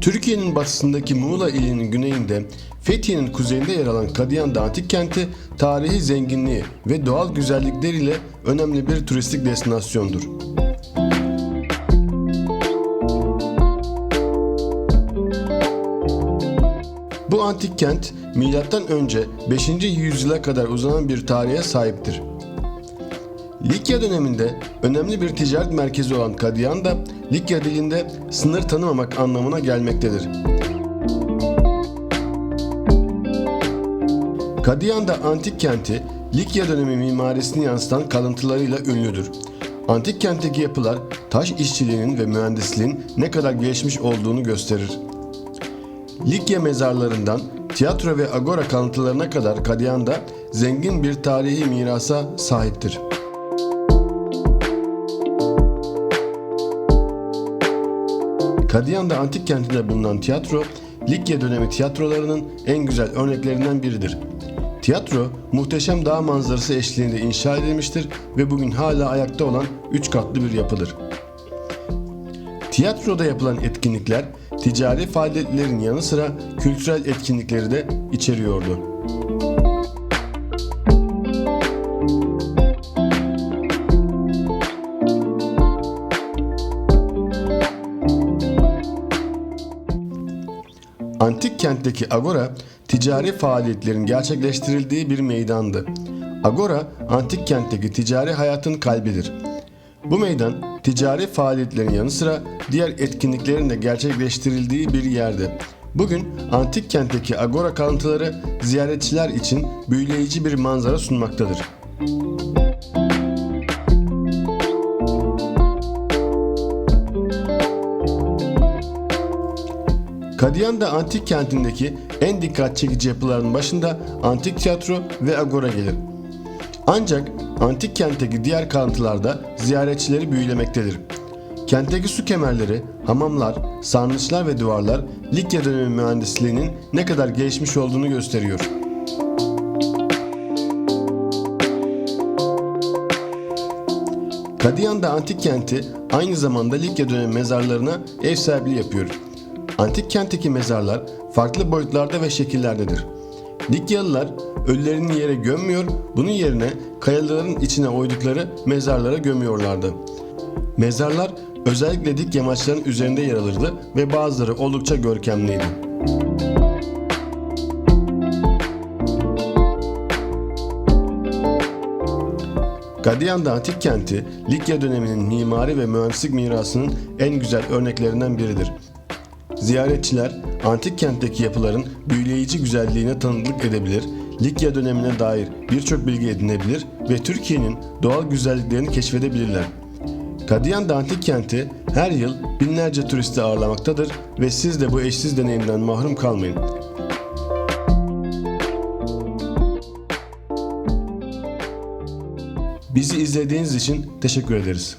Türkiye'nin batısındaki Muğla ilinin güneyinde, Fethiye'nin kuzeyinde yer alan Kadiyan'da antik kenti tarihi zenginliği ve doğal güzellikleriyle önemli bir turistik destinasyondur. Bu antik kent önce 5. yüzyıla kadar uzanan bir tarihe sahiptir. Likya döneminde önemli bir ticaret merkezi olan Kadiyan da Likya dilinde sınır tanımamak anlamına gelmektedir. Kadiyan'da antik kenti Likya dönemi mimarisini yansıtan kalıntılarıyla ünlüdür. Antik kentteki yapılar taş işçiliğinin ve mühendisliğin ne kadar gelişmiş olduğunu gösterir. Likya mezarlarından tiyatro ve agora kalıntılarına kadar Kadiyan'da zengin bir tarihi mirasa sahiptir. Kadiyan'da antik kentinde bulunan tiyatro, Likya dönemi tiyatrolarının en güzel örneklerinden biridir. Tiyatro, muhteşem dağ manzarası eşliğinde inşa edilmiştir ve bugün hala ayakta olan üç katlı bir yapıdır. Tiyatroda yapılan etkinlikler, ticari faaliyetlerin yanı sıra kültürel etkinlikleri de içeriyordu. Antik kentteki agora ticari faaliyetlerin gerçekleştirildiği bir meydandı. Agora antik kentteki ticari hayatın kalbidir. Bu meydan ticari faaliyetlerin yanı sıra diğer etkinliklerin de gerçekleştirildiği bir yerdi. Bugün antik kentteki agora kalıntıları ziyaretçiler için büyüleyici bir manzara sunmaktadır. Kadiyan'da antik kentindeki en dikkat çekici yapıların başında antik tiyatro ve agora gelir. Ancak antik kentteki diğer kalıntılarda ziyaretçileri büyülemektedir. Kentteki su kemerleri, hamamlar, sarnıçlar ve duvarlar Likya dönemi mühendisliğinin ne kadar gelişmiş olduğunu gösteriyor. Kadiyan'da antik kenti aynı zamanda Likya dönemi mezarlarına ev sahipliği yapıyor. Antik kentteki mezarlar farklı boyutlarda ve şekillerdedir. Likyalılar ölülerini yere gömmüyor, bunun yerine kayaların içine oydukları mezarlara gömüyorlardı. Mezarlar özellikle dik yamaçların üzerinde yer alırdı ve bazıları oldukça görkemliydi. Gadiyan'da antik kenti, Likya döneminin mimari ve mühendislik mirasının en güzel örneklerinden biridir. Ziyaretçiler antik kentteki yapıların büyüleyici güzelliğine tanıklık edebilir, Likya dönemine dair birçok bilgi edinebilir ve Türkiye'nin doğal güzelliklerini keşfedebilirler. Kadiyan'da antik kenti her yıl binlerce turisti ağırlamaktadır ve siz de bu eşsiz deneyimden mahrum kalmayın. Bizi izlediğiniz için teşekkür ederiz.